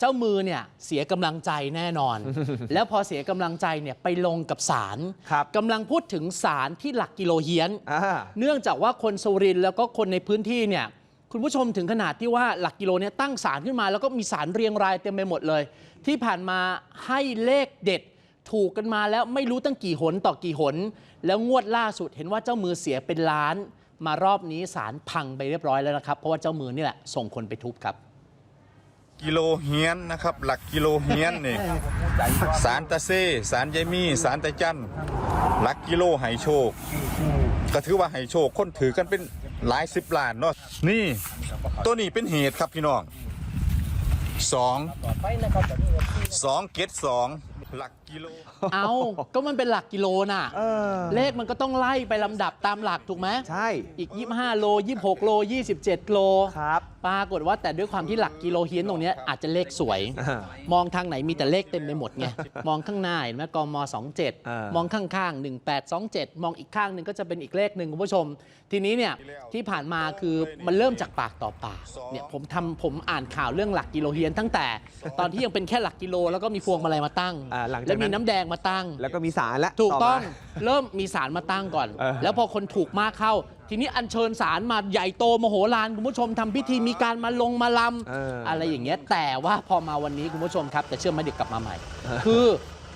เจ้ามือเนี่ยเสียกำลังใจแน่นอน แล้วพอเสียกำลังใจเนี่ยไปลงกับศาลครับกำลังพูดถึงศาลที่หลักกิโลเฮียนอ่าเนื่องจากว่าคนสุรินทร์แล้วก็คนในพื้นที่เนี่ยคุณผู้ชมถึงขนาดที่ว่าหลักกิโลเนี่ยตั้งศาลขึ้นมา แล้วก็มีศาลเรียงรายเต็มไปหมดเลย ที่ผ่านมาให้เลขเด็ดถูกกันมาแล้วไม่รู้ตั้งกี่หนต่อกี่หน แล้วงวดล่าสุดเห็นว่าเจ้ามือเสียเป็นล้าน มารอบนี้ศาลพังไปเรียบร้อยแล้วนะครับ เพราะว่าเจ้ามือนี่แหละส่งคนไปทุบครับ กิโลเฮียนนะครับ หลักกิโลเฮียนนี่สารตะเซ่สารยายมี่สารตะจันหลักกิโลไหโชค ก็ถือว่าไหโชคคนถือกันเป็นหลายสิบล้านเนาะนี่ตัวนี้เป็นเหตุครับพี่น้องสองสองเกตสองหลักกิโล เอาก็มันเป็นหลักกิโลน่ะ เออเลขมันก็ต้องไล่ไปลำดับตามหลักถูกไหมใช่อีก 25 โล 26 โล 27 โล ครับ ปรากฏว่าแต่ด้วยความที่หลักกิโลเฮียนตรงเนี้ยอาจจะเลขสวย อ่ามองทางไหนมีแต่เลขเต็มไปหมดไง มองข้างหน้าเห็นไหมกมอ่า 27มมองข้างๆ 1827 มองอีกข้างหนึ่งก็จะเป็นอีกเลขหนึ่งคุณผู้ชม ทีนี้เนี่ยที่ผ่านมาคือมันเริ่มจากปากต่อปากเนี่ยผมทำผมอ่านข่าวเรื่องหลักกิโลเฮียนตั้งแต่ ตอนที่ยังเป็นแค่หลักกิโลแล้วก็มีพวงมาลัยมาตั้ง อ่าหลังจากแล้วมีนั้นน้ำแดงมาตั้ง แล้วก็มีสารแล้วถูกต้องมาเริ่มมีสารมาตั้งก่อน เออ แล้วพอคนถูกมากเข้า ทีนี้อัญเชิญสารมาใหญ่โตมโหฬารคุณผู้ชมทำพิธีมีการมาลงมาลเออำออะไรอย่างเงี้ยแต่ว่าพอมาวันนี้คุณผู้ชมครับ แต่เชื่อไหมเด็กกลับมาใหม่ คือ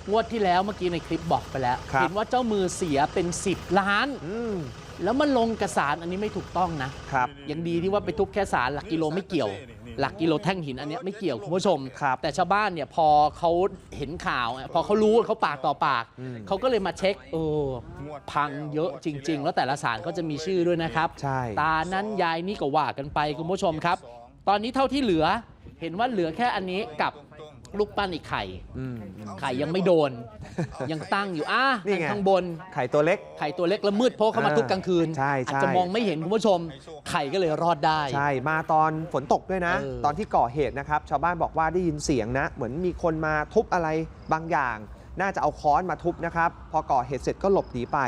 งวดที่แล้วเมื่อกี้ในคลิปบอกไปแล้วครับ เห็นว่าเจ้ามือเสียเป็น 10 ล้าน อืมแล้วมันลงกระสารอันนี้ไม่ถูกต้องนะ ครับ ยังดีที่ว่าไปทุบแค่สารหลักกิโลไม่เกี่ยว หลักกิโลแท่งหินอันเนี้ยไม่เกี่ยวคุณผู้ชม ครับแต่ชาวบ้านเนี่ยพอเขาเห็นข่าวพอเขารู้เขาปากต่อปาก อืม เขาก็เลยมาเช็คเออพังเยอะจริง ๆ แล้วแต่ละสารก็จะมีชื่อด้วยนะครับ ใช่ ตานั้นยายนี่ก็ว่ากันไปคุณผู้ชมครับ ตอนนี้เท่าที่เหลือเห็นว่าเหลือแค่อันนี้กับ ลูกปั้นอีกไข่ อืม ไข่ยังไม่โดน ยังตั้งอยู่อะนี่ไง ข้างบน ไข่ตัวเล็ก ไข่ตัวเล็กและมืดเพราะเขามาทุบกลางคืน ใช่ใช่ อาจจะมองไม่เห็นคุณผู้ชม ไข่ก็เลยรอดได้ ใช่ มาตอนฝนตกด้วยนะ เออ ตอนที่ก่อเหตุนะครับ ชาวบ้านบอกว่าได้ยินเสียงนะ เหมือนมีคนมาทุบอะไรบางอย่าง น่าจะเอาค้อนมาทุบนะครับ พอก่อเหตุเสร็จก็หลบหนีไป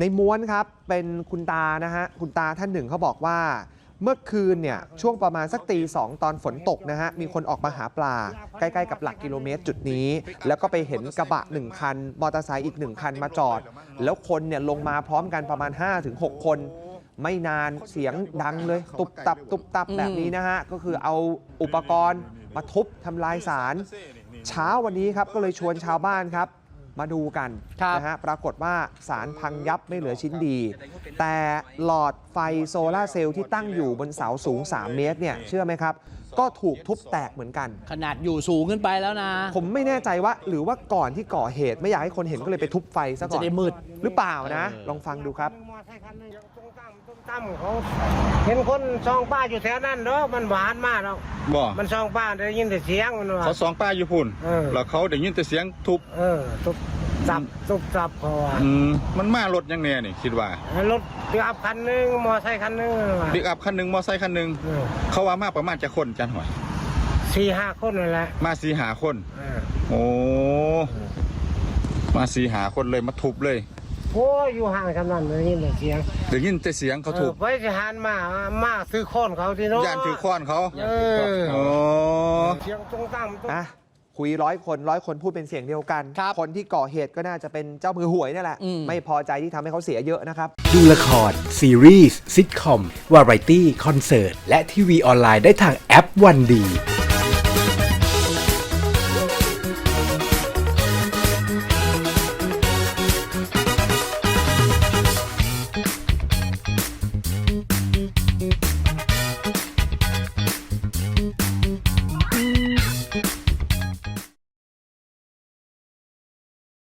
ในม้วนครับ เป็นคุณตานะฮะ คุณตาท่านหนึ่งเขาบอกว่า เมื่อคืนเนี่ยช่วงประมาณสักตีสองตอนฝนตกนะฮะมีคนออกมาหาปลา ใกล้ๆกับหลักกิโลเมตรจุดนี้ แล้วก็ไปเห็นกระบะหนึ่งคัน มอเตอร์ไซค์อีกหนึ่งคันมาจอด แล้วคนเนี่ยลงมาพร้อมกันประมาณ 5-6 คน ไม่นานเสียงดังเลย ตุบตับ ตุบตับอืมแบบนี้นะฮะ ก็คือเอาอุปกรณ์มาทุบทำลายสาร เช้าวันนี้ครับก็เลยชวนชาวบ้านครับ มาดูกันครับนะฮะปรากฏว่าสารพังยับไม่เหลือชิ้นดี แต่หลอดไฟโซลาร์เซลล์ที่ตั้งอยู่บนเสาสูง 3 เมตรเนี่ยเชื่อไหมครับ ก็ถูกทุบแตกเหมือนกัน ขนาดอยู่สูงขึ้นไปแล้วนะ ผมไม่แน่ใจว่าหรือว่าก่อนที่ก่อเหตุไม่อยากให้คนเห็นก็เลยไปทุบไฟซะก่จะอนได้มืด หรือเปล่านะเออลองฟังดูครับ มอไซค์คันหนึงตุ้มตั้มตุ้มตั้มเขาเห็นคนซองป้าอยู่แถวนั้นเนาะมันหวานมากเนาะบ่มันซองป้าได้ยินแต่เสียงมันว่า เขาสองป้าอยู่พุ่นเออ แล้วเขาได้ยินแต่เสียงทุบเออตุบ ตับตุบตับเขาว่าอืมมันมารถยังแน่นี่คิดว่ารถปิกอัพคันหนึงมอไซค์คันหนึงว่าบิ๊กอัพคันหนึ่งมอไซค์คันหนึ่งเออเขาว่ามาประมาณจะคนจันหอยสี่ห้าคนนั่นแหละมาสีหาคน เออโอ้มาสีหาคนเลยมาทุบเลยโอ้ยอยู่ห่างกันนั่นได้ยินแต่เสียงเดี๋ยวยินแต่เสียงเขาทุบออไปสิหานมามาซื้อโคนเขาที่เนาะย่านถือค้อนเขาเออโอ้ เสียงตุ้มตั้มตุ้มอะ คุยร้อยคนร้อยคนพูดเป็นเสียงเดียวกันครับคนที่ก่อเหตุก็น่าจะเป็นเจ้ามือหวยนี่แหละอืมไม่พอใจที่ทำให้เขาเสียเยอะนะครับ ดูละคร ซีรีส์ซิทคอม วาไรตี้ คอนเสิร์ต และทีวีออนไลน์ได้ทางแอปวันดี